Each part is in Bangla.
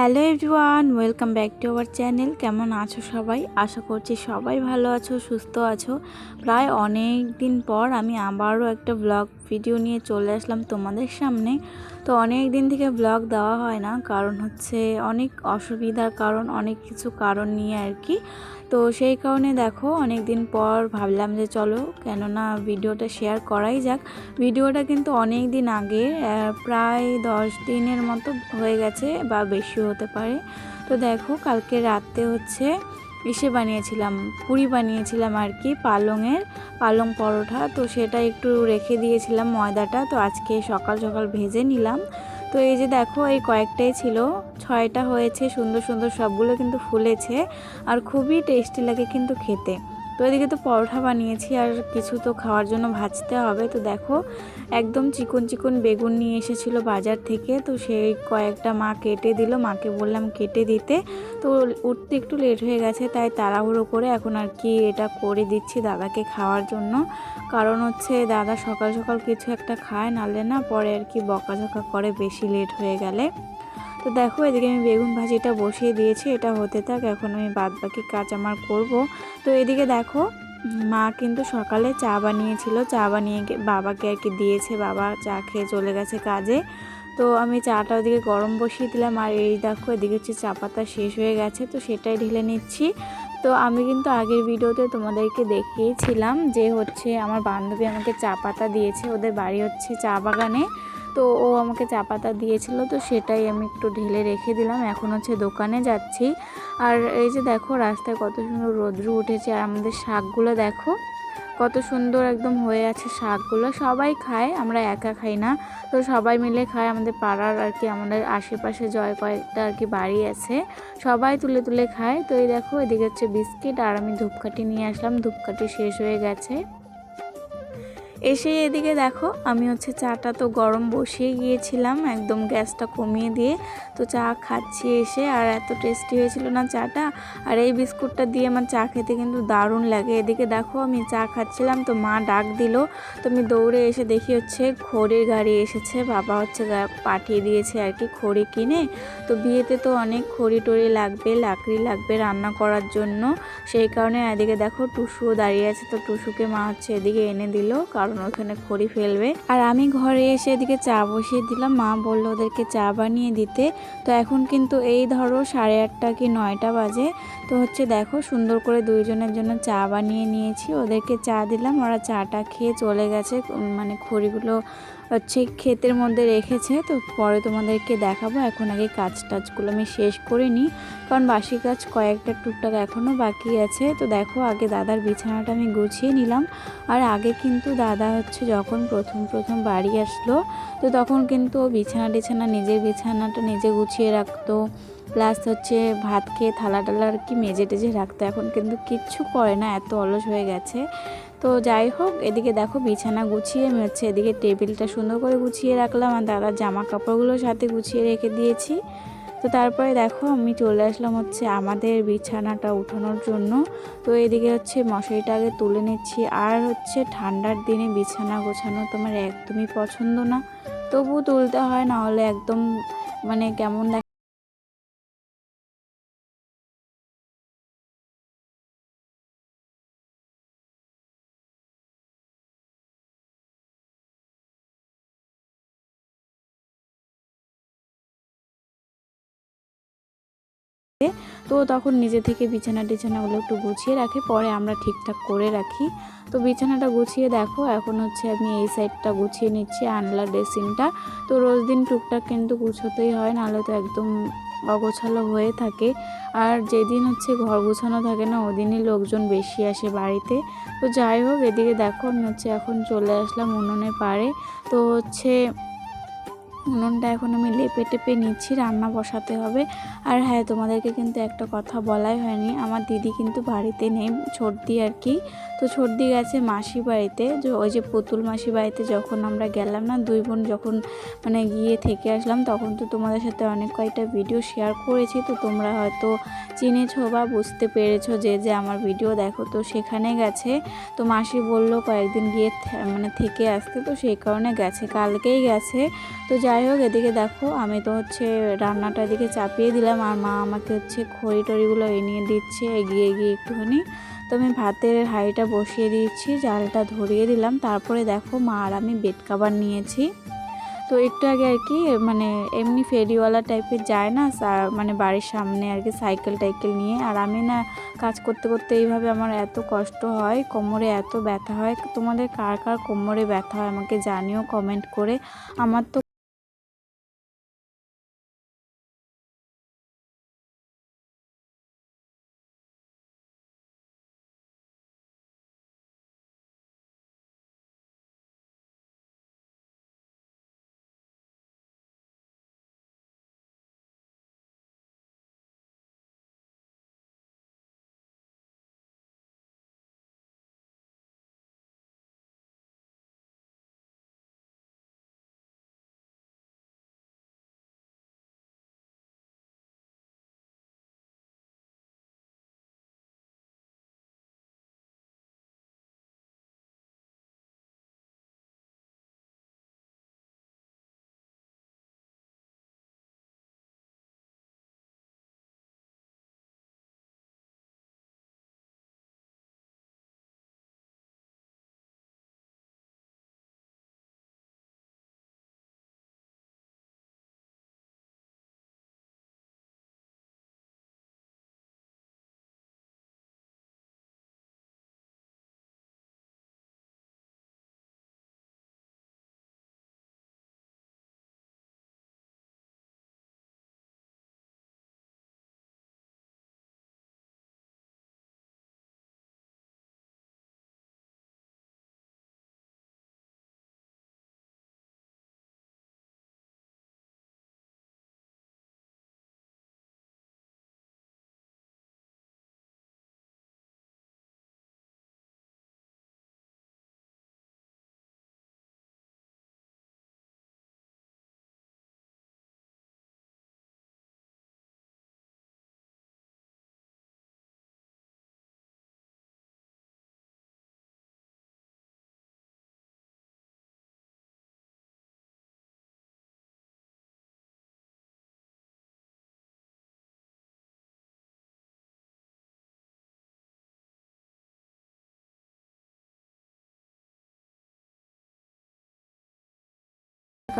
Hello everyone, welcome back to our channel. কেমন আছো সবাই? আশা করছি সবাই ভালো আছো, সুস্থ আছো। প্রায় অনেক দিন পর আমি আবারও একটা ব্লগ ভিডিও নিয়ে চলে আসলাম তোমাদের সামনে। তো অনেক দিন থেকে ব্লগ দেওয়া হয় না, কারণ হচ্ছে অনেক অসুবিধার কারণ, অনেক কিছু কারণ নিয়ে আর কি। তো সেই কারণে দেখো অনেক দিন পর ভাবলাম যে চলো, কেননা ভিডিওটা শেয়ার করাই যাক। ভিডিওটা কিন্তু অনেক দিন আগে প্রায় দশ দিনের মতো হয়ে গেছে বা বেশি হতে পারে। তো দেখো কালকে রাতে হচ্ছে ইসে বানিয়েছিলাম, পুরি বানিয়েছিলাম আর কি পালংয়ের, পালং পরোটা। তো সেটা একটু রেখে দিয়েছিলাম ময়দাটা। তো আজকে সকাল সকাল ভেজে নিলাম। তো এই যে দেখো, এই কয়েকটাই ছিল। ছয়টা হয়েছে, সুন্দর সুন্দর সবগুলো কিন্তু ফুলেছে। আর খুবই টেস্টি লাগে কিন্তু খেতে। তো এদিকে তো পরোটা বানিয়েছি আর কিছু তো খাওয়ার জন্য ভাজতে হবে। তো দেখো, একদম চিকন চিকন বেগুন নিয়ে এসেছিল বাজার থেকে। তো সেই কয়েকটা মা কেটে দিল, মাকে বললাম কেটে দিতে। তো উঠতে একটু লেট হয়ে গেছে, তাই তাড়াহুড়ো করে এখন আর কি এটা করে দিচ্ছি দাদাকে খাওয়ার জন্য। কারণ হচ্ছে দাদা সকাল সকাল কিছু একটা খায় নালে না পরে আর কি বকাঝকা করে বেশি লেট হয়ে গেলে। তো দেখো, এদিকে আমি বেগুন ভাজিটা বসিয়ে দিয়েছি, এটা হতে থাক, এখন আমি বাদ বাকি কাজ আমার করব। তো এদিকে দেখো, মা কিন্তু সকালে চা বানিয়েছিল, চা বানিয়ে বাবাকে আর কি দিয়েছে, বাবা চা খেয়ে চলে গেছে কাজে। তো আমি চাটা ওদিকে গরম বসিয়ে দিলাম, আর এই দেখো, এদিকে হচ্ছে চা পাতা শেষ হয়ে গেছে, তো সেটাই ঢেলে নিচ্ছি। তো আমি কিন্তু আগের ভিডিওতে তোমাদেরকে দেখিয়েছিলাম যে হচ্ছে আমার বান্ধবী আমাকে চা পাতা দিয়েছে, ওদের বাড়ি হচ্ছে চা বাগানে। তো ও আমাকে চা পাতা দিয়েছিল, তো সেটাই আমি একটু ঢেলে রেখে দিলাম। এখন হচ্ছে দোকানে যাচ্ছি। আর এই যে দেখো, রাস্তায় কত সুন্দর রৌদ্র উঠেছে, আর আমাদের শাকগুলো দেখো, কত সুন্দর একদম হয়ে আছে শাকগুলো। সবাই খায়, আমরা একা খাই না। তো সবাই মিলে খায়, আমাদের পাড়ার আর কি, আমাদের আশেপাশে জয় কয়েকটা আর কি বাড়ি আছে, সবাই তুলে তুলে খায়। তো এই দেখো, এদিকে হচ্ছে বিস্কিট, আর আমি ধূপকাঠি নিয়ে আসলাম, ধূপকাঠি শেষ হয়ে গেছে। এসে এদিকে দেখো, আমি হচ্ছে চাটা তো গরম বসিয়ে গিয়েছিলাম, একদম গ্যাসটা কমিয়ে দিয়ে তো চা খাচ্ছি এসে, আর এত টেস্টি হয়েছিল না চাটা, আর এই বিস্কুটটা দিয়ে আমার চা খেতে কিন্তু দারুণ লাগে। এদিকে দেখো, আমি চা খাচ্ছিলাম, তো মা ডাক দিল, তো আমি দৌড়ে এসে দেখি হচ্ছে খড়ির গাড়ি এসেছে, বাবা হচ্ছে পাঠিয়ে দিয়েছে আর কি খড়ি কিনে। তো বিয়েতে তো অনেক খড়ি টড়ি লাগবে, লাকড়ি লাগবে রান্না করার জন্য, সেই কারণে এদিকে দেখো টুসুও দাঁড়িয়ে আছে, তো টুসুকে মা হচ্ছে এদিকে এনে দিল, কারণ কারণ ওখানে খড়ি ফেলবে। আর আমি ঘরে এসে এদিকে চা বসিয়ে দিলাম। মা বলল ওদেরকে চা বানিয়ে দিতে। তো এখন কিন্তু এই ধরো সাড়ে আটটা কি নয়টা বাজে। তো হচ্ছে দেখো সুন্দর করে দুইজনের জন্য চা বানিয়ে নিয়েছি। ওদেরকে চা দিলাম। ওরা চাটা খেয়ে চলে গেছে। মানে খড়িগুলো হচ্ছে ক্ষেতের মধ্যে রেখেছে, তো পরে তোমাদেরকে দেখাবো। এখন আগে কাজ টাজগুলো আমি শেষ করে নিই, কারণ বাসি কাজ কয়েকটা টুকটাক এখনও বাকি আছে। তো দেখো, আগে দাদার বিছানাটা আমি গুছিয়ে নিলাম। আর আগে কিন্তু দাদা হচ্ছে যখন প্রথম প্রথম বাড়ি আসলো, তো তখন কিন্তু ও বিছানা টিছানা, নিজের বিছানাটা নিজে গুছিয়ে রাখতো। প্লাস হচ্ছে ভাত খেয়ে থালা টালা আর কি মেজে টেজে রাখতো। এখন কিন্তু কিচ্ছু করে না, এত অলস হয়ে গেছে। তো যাই হোক, এদিকে দেখো বিছানা গুছিয়ে হচ্ছে এদিকে টেবিলটা সুন্দর করে গুছিয়ে রাখলাম আর দাদার জামা কাপড়গুলো সাথে গুছিয়ে রেখে দিয়েছি। তো তারপরে দেখো আমি চলে আসলাম হচ্ছে আমাদের বিছানাটা উঠানোর জন্য। তো এদিকে হচ্ছে মশারিটা আগে তুলে নিচ্ছি আর হচ্ছে ঠান্ডার দিনে বিছানা গোছানো তোমার একদমই পছন্দ না। তবু তুলতে হয় না হলে একদম মানে কেমন তো তখন নিজে থেকে বিছানা টিছানাগুলো একটু গুছিয়ে রাখে, পরে আমরা ঠিকঠাক করে রাখি। তো বিছানাটা গুছিয়ে দেখো, এখন হচ্ছে আমি এই সাইডটা গুছিয়ে নিচ্ছি, আনলা ড্রেসিংটা। তো রোজ দিন টুকটাক কিন্তু গুছোতেই হয়, নাহলে তো একদম অগোছালো হয়ে থাকে। আর যেদিন হচ্ছে ঘর গুছানো থাকে না, ওদিনই লোকজন বেশি আসে বাড়িতে। তো যাই হোক, এদিকে দেখো, আমি হচ্ছে এখন চলে আসলাম উনুনে পারে তো হচ্ছে উনুনটা এখন আমি লেপে টেপে নিচ্ছি, রান্না বসাতে হবে। আর হ্যাঁ তোমাদেরকে কিন্তু একটা কথা বলাই হয়নি। আমার দিদি কিন্তু বাড়িতে নেই সর্দি আর কি। তো সর্দি গেছে মাসি বাড়িতে। যে ওই যে পুতুল মাসি বাড়িতে যখন আমরা গেলাম না, দুই বোন যখন মানে গিয়ে থেকে আসলাম, তখন তো তোমাদের সাথে অনেক কয়েকটা ভিডিও শেয়ার করেছি। তো তোমরা হয়তো চিনেছো বা বুঝতে পেরেছ যে যে আমার ভিডিও দেখো, তো সেখানে গেছে। তো মাসি বলল কয়েকদিন গিয়ে মানে থেকে আসতে, তো সেই কারণে গেছে, কালকেই গেছে। তো যাই হোক, এদিকে দেখো, আমি তো হচ্ছে রান্নাটা এদিকে চাপিয়ে দিলাম, আর মা আমাকে হচ্ছে খড়ি টড়িগুলো এনিয়ে দিচ্ছে, এগিয়ে এগিয়ে একটুখানি। তো আমি ভাতের হাঁড়িটা বসিয়ে দিয়েছি, জালটা ধরিয়ে দিলাম, তারপরে দেখো মা আর আমি বেড কাভার নিয়েছি। তো একটু আগে আর কি মানে এমনি ফেরিওয়ালা টাইপের যায় না মানে বাড়ির সামনে আর কি সাইকেল টাইকেল নিয়ে, আর আমি না কাজ করতে করতে এইভাবে আমার এত কষ্ট হয়, কোমরে এত ব্যথা হয়। তোমাদের কার কার কোমরে ব্যথা হয় আমাকে জানিও, কমেন্ট করে। আমার তো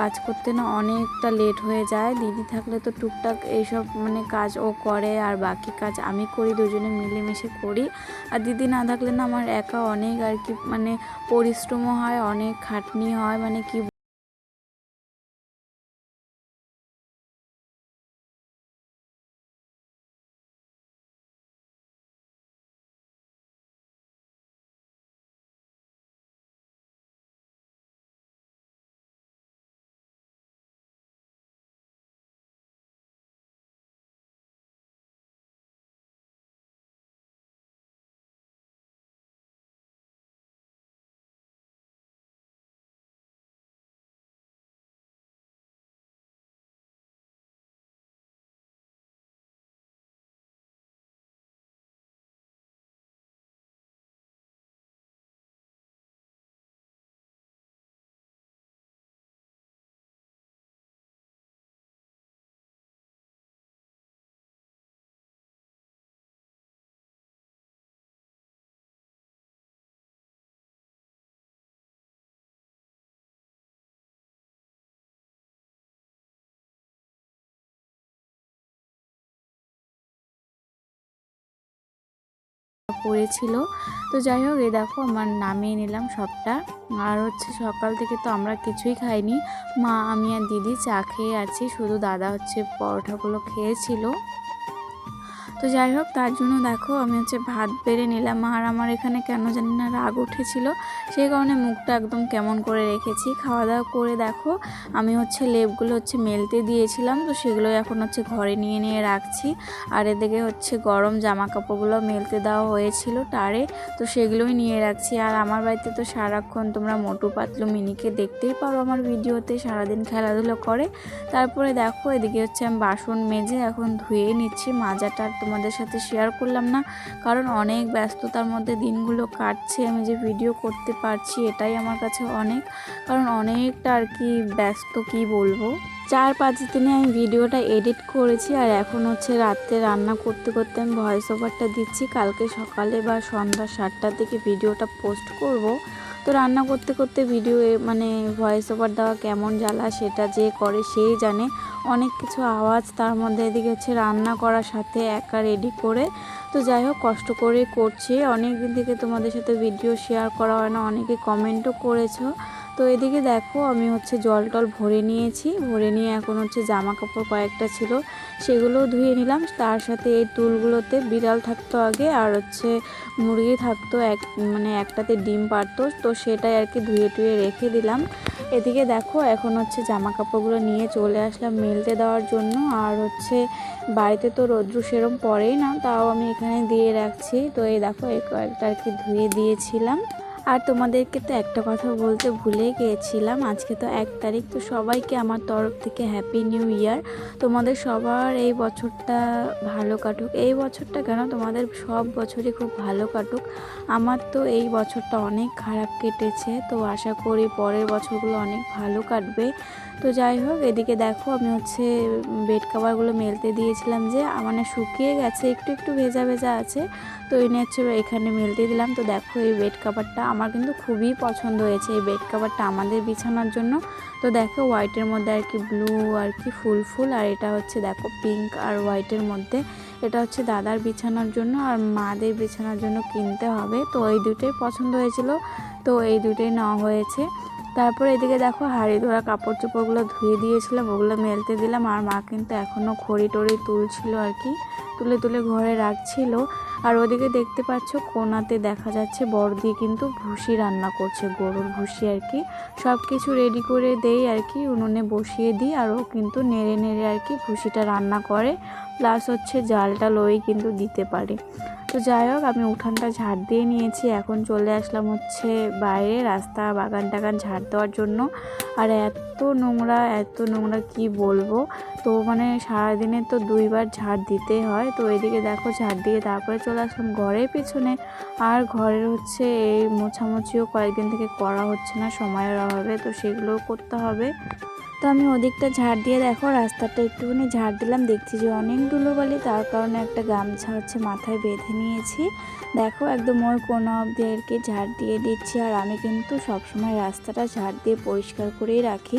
কাজ করতে না অনেকটা লেট হয়ে যায়। দিদি থাকলে তো টুকটাক এইসব মানে কাজ ও করে, আর বাকি কাজ আমি করি, দুজনে মিলেমিশে করি। আর দিদি না থাকলে না আমার একা অনেক আর কি মানে পরিশ্রমও হয়, অনেক খাটনি হয় মানে কি পড়েছিল। তো যাই হোক, এ দেখো আমার নামিয়ে নিলাম সবটা। আর হচ্ছে সকাল থেকে তো আমরা কিছুই খাইনি। মা, আমি আর দিদি চা খেয়ে আছি। শুধু দাদা হচ্ছে পরোটাগুলো খেয়েছিল। তো যাই হোক, তার জন্য দেখো আমি হচ্ছে ভাত বেড়ে নিলাম। আর আমার এখানে কেন জানি না রাগ উঠেছিল, সেই কারণে মুখটা একদম কেমন করে রেখেছি। খাওয়া দাওয়া করে দেখো, আমি হচ্ছে লেপগুলো হচ্ছে মেলতে দিয়েছিলাম, তো সেগুলো এখন হচ্ছে ঘরে নিয়ে নিয়ে রাখছি। আর এদিকে হচ্ছে গরম জামা কাপড়গুলো মেলতে দেওয়া হয়েছিল টারে তো সেগুলোই নিয়ে রাখছি। আর আমার বাড়িতে তো সারাক্ষণ তোমরা মোটু পাতলু মিনিকে দেখতেই পারো আমার ভিডিওতে, সারাদিন খেলাধুলো করে। তারপরে দেখো, এদিকে হচ্ছে আমি বাসন মেজে এখন ধুয়ে নিচ্ছি, মাজাটা তোমাদের সাথে শেয়ার করলাম না। কারণ অনেক ব্যস্ততার মধ্যে দিনগুলো কাটছে, আমি যে ভিডিও করতে পারছি এটাই আমার কাছে অনেক। কারণ অনেকটা আর কি ব্যস্ত, কি বলব? চার পাঁচ দিনে আমি ভিডিওটা এডিট করেছি আর এখন হচ্ছে রাত্রে রান্না করতে করতে আমি ভয়েস ওভারটা দিচ্ছি। কালকে সকালে বা সন্ধ্যা সাতটার দিকে ভিডিওটা পোস্ট করব। রান্না করতে করতে ভিডিও মানে ভয়েস ওভার দেওয়া কেমন জ্বালা সেটা যে করে সেই জানে। অনেক কিছু আওয়াজ তার মধ্যে এদিকে হচ্ছে রান্না করার সাথে একা রেডি করে। তো যাই হোক, কষ্ট করে করছে। অনেক দিন থেকে তোমাদের সাথে ভিডিও শেয়ার করা হয় না, অনেকে কমেন্টও করেছ। তো এদিকে দেখো, আমি হচ্ছে জল টল ভরে নিয়েছি। ভরে নিয়ে এখন হচ্ছে জামা কাপড় কয়েকটা ছিল, সেগুলোও ধুয়ে নিলাম। তার সাথে এই টুলগুলোতে বিড়াল থাকতো আগে, আর হচ্ছে মুরগি থাকতো, এক মানে একটাতে ডিম পারতো তো সেটাই আর কি ধুয়ে টুয়ে রেখে দিলাম। এদিকে দেখো, এখন হচ্ছে জামা কাপড়গুলো নিয়ে চলে আসলাম মেলতে দেওয়ার জন্য। আর হচ্ছে বাড়িতে তো রৌদ্র সেরম পড়েই না, তাও আমি এখানে দিয়ে রাখছি। তো এই দেখো, এই কয়েকটা আর কি ধুয়ে দিয়েছিলাম। আর তোমাদেরকে তো একটা কথা বলতে ভুলে গিয়েছিলাম আজকে তো এক তারিখ, তো সবাইকে আমার তরফ থেকে হ্যাপি নিউ ইয়ার তোমাদের সবার এই বছরটা ভালো কাটুক। এই বছরটা কেন? তোমাদের সব বছরই খুব ভালো কাটুক। আমার তো এই বছরটা অনেক খারাপ কেটেছে, তো আশা করি পরের বছরগুলো অনেক ভালো কাটবে। তো যাই হোক, এদিকে দেখো আমি হচ্ছে বেড কাভারগুলো মেলতে দিয়েছিলাম যে মানে শুকিয়ে গেছে, একটু একটু ভেজা ভেজা আছে। তো এই হচ্ছে এখানে মেলতে দিলাম। তো দেখো এই বেড কাভারটা আমার কিন্তু খুবই পছন্দ হয়েছে, এই বেড কাভারটা আমাদের বিছানার জন্য। তো দেখো হোয়াইটের মধ্যে আর কি ব্লু আর কি ফুল ফুল, আর এটা হচ্ছে দেখো পিঙ্ক আর হোয়াইটের মধ্যে। এটা হচ্ছে দাদার বিছানার জন্য আর মাদের বিছানার জন্য কিনতে হবে। তো এই দুটোই পছন্দ হয়েছিল। তো এই দুটোই নেওয়া হয়েছে। তারপর এদিকে দেখো হাড়ি ধরা কাপড় চোপড়গুলো ধুয়ে দিয়েছিলাম, ওগুলো মেলতে দিলাম আর মা কিন্তু এখনও খড়ি টড়ি তুলছিল আর কি, তুলে তুলে ঘরে রাখছিল। আর ওদিকে দেখতে পাচ্ছ কোনাতে দেখা যাচ্ছে বড়দি কিন্তু ভুসি রান্না করছে, গরুর ভুসি আর কি। সব কিছু রেডি করে দেই আর কি, উনুনে বসিয়ে দিই আর ও কিন্তু নেড়ে নেড়ে আর কি ভুসিটা রান্না করে। প্লাস হচ্ছে জালটা লই কিন্তু দিতে পারে। তো যাই হোক, আমি উঠানটা ঝাড় দিয়ে নিয়েছি। এখন চলে আসলাম হচ্ছে বাইরে, রাস্তা, বাগান টাগান ঝাড় দেওয়ার জন্য। আর এত নোংরা এত নোংরা কি বলব? তো মানে সারাদিনে তো দুইবার ঝাড় দিতে হয়। তো এদিকে দেখো ঝাড় দিয়ে তারপরে চলে আসলাম ঘরের পিছনে। আর ঘরের হচ্ছে এই মোছামুছিও কয়েকদিন থেকে করা হচ্ছে না, সময়ের অভাবে। তো সেগুলোও করতে হবে। তো আমি ওদিকটা ঝাড় দিয়ে দেখো, রাস্তাটা একটুখানি ঝাড় দিলাম। দেখছি যে অনেক ধুলোবালি, তার কারণে একটা গামছা হচ্ছে মাথায় বেঁধে নিয়েছি। দেখো, একদম ওর কোনো অবধি আর কি ঝাড় দিয়ে দিচ্ছি। আর আমি কিন্তু সবসময় রাস্তাটা ঝাড় দিয়ে পরিষ্কার করেই রাখি।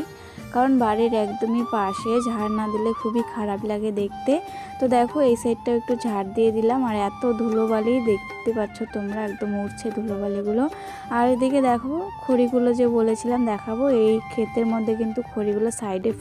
কারণ বাড়ির একদমই পাশে, ঝাড় না দিলে খুবই খারাপ লাগে দেখতে। তো দেখো, এই সাইডটাও একটু ঝাড় দিয়ে দিলাম। আর এত ধুলোবালি দেখতে পাচ্ছ তোমরা, একদম উঠছে ধুলোবালিগুলো। আর এদিকে দেখো, খড়িগুলো যে বলেছিলাম দেখাবো, এই ক্ষেতের মধ্যে কিন্তু খড়িগুলো সাইডে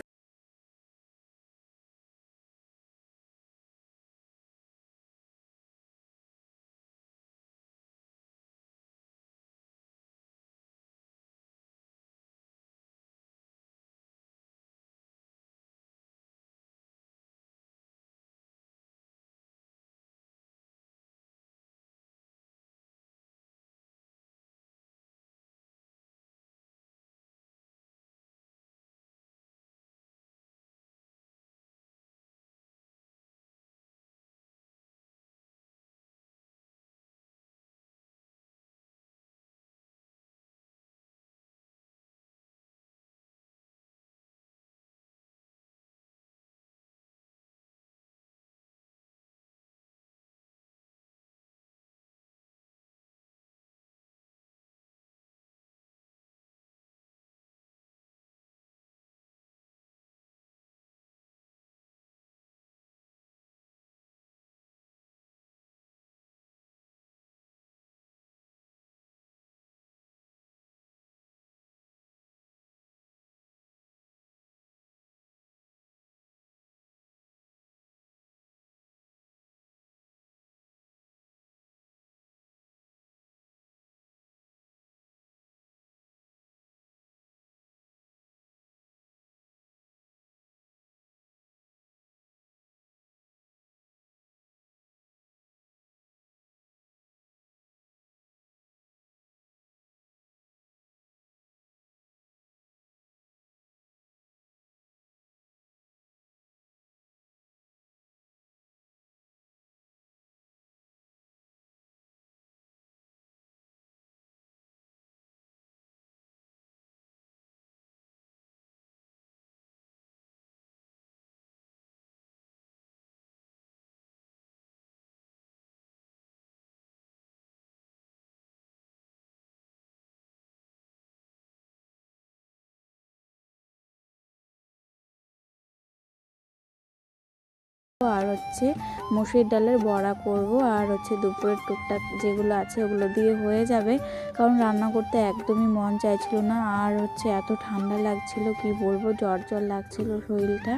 আর হচ্ছে মুসুরির ডালের বড়া করব, আর হচ্ছে দুপুরের টুকটাক যেগুলো আছে ওগুলো দিয়ে হয়ে যাবে। কারণ রান্না করতে একদমই মন চাইছিল না, আর হচ্ছে এত ঠান্ডা লাগছিল, কি বলব, জ্বর জ্বর লাগছিল শরীরটা।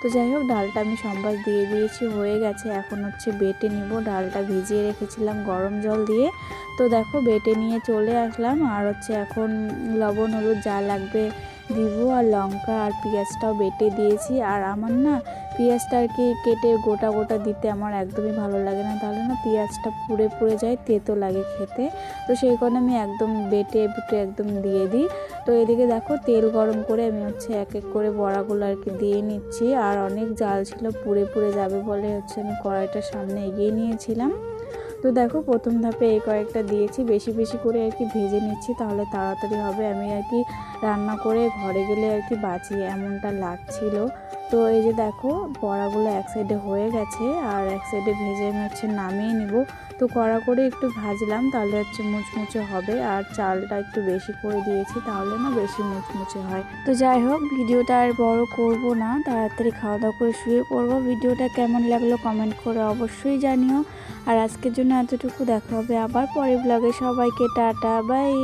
তো যাই হোক, ডালটা আমি সম্বাস দিয়ে দিয়েছি, হয়ে গেছে। এখন হচ্ছে বেটে নিব। ডালটা ভিজিয়ে রেখেছিলাম গরম জল দিয়ে। তো দেখো, বেটে নিয়ে চলে আসলাম। আর হচ্ছে এখন লবণ, হলুদ যা লাগবে দিব আর লঙ্কা আর পেঁয়াজটাও বেটে দিয়েছি। আর আমার না পেঁয়াজটা আর কি কেটে গোটা গোটা দিতে আমার একদমই ভালো লাগে না। তাহলে না পেঁয়াজটা পুড়ে পুড়ে যায়, তেতো লাগে খেতে। তো সেই কারণে আমি একদম বেটে বুটে একদম দিয়ে দিই। তো এদিকে দেখো তেল গরম করে আমি হচ্ছে এক এক করে বড়াগুলো আর কি দিয়ে নিচ্ছি। আর অনেক জাল ছিল, পুড়ে পুড়ে যাবে বলে হচ্ছে আমি কড়াইটার সামনে এগিয়ে নিয়েছিলাম। তো দেখো, প্রথম ধাপে এই কয়েকটা দিয়েছি। বেশি বেশি করে আর কি ভেজে নিচ্ছি, তাহলে তাড়াতাড়ি হবে। আমি আর কি রান্না করে ঘরে গেলে আর কি বাঁচি, এমনটা লাগছিল। তো এই যে দেখো, বড়াগুলো এক সাইডে হয়ে গেছে, আর এক সাইডে ভেজে আমি হচ্ছে নামিয়ে নিব। তো কড়া করে একটু ভাজলাম, তাহলে হচ্ছে মুচমুচে হবে। আর চালটা একটু বেশি করে দিয়েছি, তাহলে না বেশি মুচমুচে হয়। তো যাই হোক, ভিডিওটা আর বড় করব না। তাড়াতাড়ি খাওয়া দাওয়া করে শুয়ে পড়ব। ভিডিওটা কেমন লাগল কমেন্ট করে অবশ্যই জানিও। আর আজকের জন্য এতটুকু দেখা হবে আবার পরের ব্লগে সবাইকে টাটা বাই